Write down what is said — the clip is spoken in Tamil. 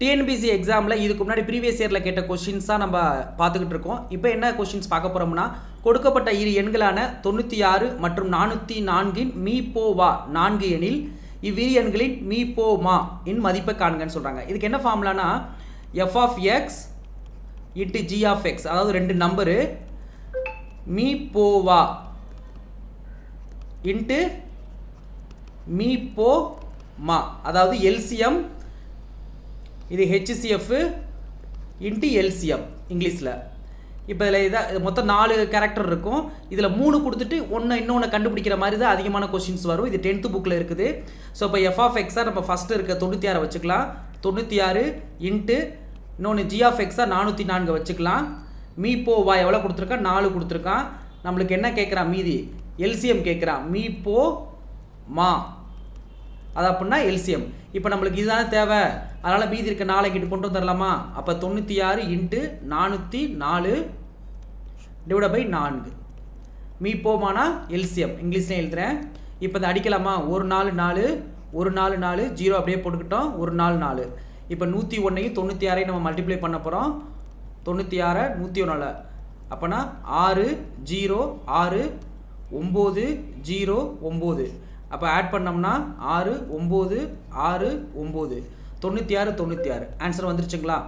டிஎன்பிசி எக்ஸாமில் இதுக்கு முன்னாடி ப்ரீவியஸ் இயரில் கேட்ட கொஷின்ஸாக நம்ம பார்த்துக்கிட்டு இருக்கோம். இப்போ என்ன கொஷின்ஸ் பார்க்க போகிறோம்னா கொடுக்கப்பட்ட இரு எண்களான தொண்ணூற்றி ஆறு மற்றும் நானூற்றி நான்கின் மீ போ வா நான்கு எண்ணில் இவ்விரு எண்களின் மீ போ மா இன் மதிப்பை காண்கன்னு சொல்கிறாங்க இதுக்கு என்ன ஃபார்முலானா F of X into G of X அதாவது ரெண்டு நம்பரு மீ போவா இன்ட்டு மீ போ மா அதாவது எல்சிஎம் இது ஹெச்சிசிஎஃப் இன்ட்டு எல்சிஎம் இங்கிலீஷில் இப்போ இதில் இதாக மொத்தம் நாலு கேரக்டர் இருக்கும். இதில் மூணு கொடுத்துட்டு ஒன்று இன்னொன்று கண்டுபிடிக்கிற மாதிரி தான் அதிகமான கொஷின்ஸ் வரும். இது டென்த்து புக்கில் இருக்குது. ஸோ இப்போ எஃப் ஆஃப் எக்ஸாக நம்ம ஃபஸ்ட்டு இருக்க தொண்ணூற்றி ஆறை வச்சுக்கலாம். தொண்ணூற்றி ஆறு இன்ட்டு இன்னொன்று ஜி ஆஃப் எக்ஸாக நானூற்றி நான்கு வச்சுக்கலாம். மீ போ வா எவ்வளோ கொடுத்துருக்கான்? நாலு கொடுத்துருக்கான். நம்மளுக்கு என்ன கேட்குறான்? மீதி. எல்சிஎம் கேட்குறான். மீ போ மா. அது அப்படின்னா எல்சிஎம் இப்போ நம்மளுக்கு இதுதானே தேவை? அதனால் மீதி இருக்க நாளைக்கு கிட்ட கொண்டு வந்துடலாமா அப்போ தொண்ணூற்றி ஆறு இன்ட்டு நானூற்றி நாலு டிவைட பை நான்கு. மீ போமானா எல்சிஎம் இங்கிலீஷ்லேயும் எழுதுகிறேன் இப்போ இதை அடிக்கலாமா? ஒரு நாலு நாலு ஒரு நாலு நாலு ஜீரோ அப்படியே போட்டுக்கிட்டோம். ஒரு நாலு நாலு. இப்போ நூற்றி ஒன்றையும் தொண்ணூற்றி ஆறையும் நம்ம மல்டிப்ளை பண்ண போகிறோம் தொண்ணூற்றி ஆறை நூற்றி ஒன்றில் அப்போனா ஆறு ஜீரோ ஆறு ஒம்பது ஜீரோ ஒம்பது. அப்போ ஆட் பண்ணோம்னா ஆறு ஒம்பது ஆறு ஒம்பது. தொண்ணூற்றி ஆறு தொண்ணூற்றி ஆறு ஆன்சர் வந்துருச்சுங்களா?